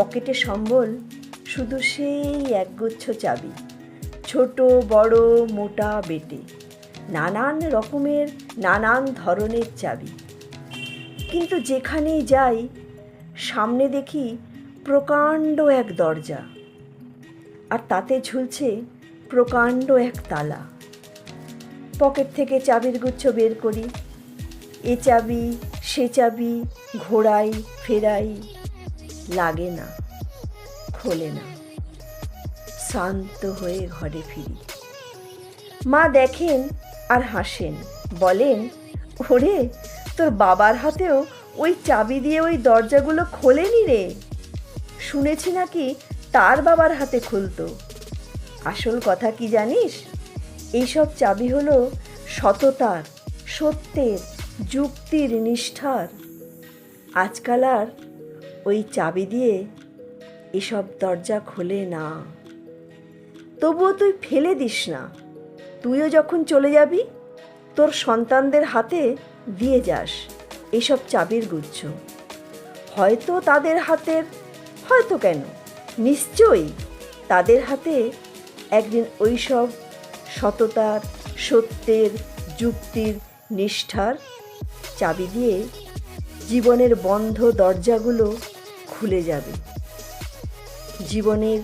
পকেটে সম্বল, শুধু সেই একগুচ্ছ চাবি, ছোট, বড়, মোটা বেটে, নানান রকমের, নানান ধরনের চাবি। কিন্তু যেখানেই যাই, সামনে দেখি প্রকাণ্ড এক দরজা, আর তাতে ঝুলছে প্রকাণ্ড এক তালা। পকেট থেকে চাবির গুচ্ছ বের করি, এ চাবি, সে চাবি ঘোরাই ফেরাই লাগে না, খোলে না। শান্ত হয়ে ঘরে ফিরি। মা দেখেন আর হাসেন, বলেন, ওরে, তোর বাবার হাতেও ওই চাবি দিয়ে ওই দরজাগুলো খোলেনি রে? শুনেছি নাকি তার বাবার হাতে খুলতো। আসল কথা কি জানিস? এইসব চাবি হলো সততার, সত্যের, যুক্তির নিষ্ঠার। আজকাল আর ওই চাবি দিয়ে এসব দরজা খোলে না। তবুও তুই ফেলে দিস না। তুইও যখন চলে যাবি, তোর সন্তানদের হাতে দিয়ে যাস এসব চাবির গুচ্ছ। হয়তো তাদের হাতের, হয়তো কেন? নিশ্চয়ই তাদের হাতে একদিন ওইসব সততার, সত্যের, যুক্তির, নিষ্ঠার চাবি দিয়ে জীবনের বন্ধ দরজাগুলো খুলে যাবে। জীবনের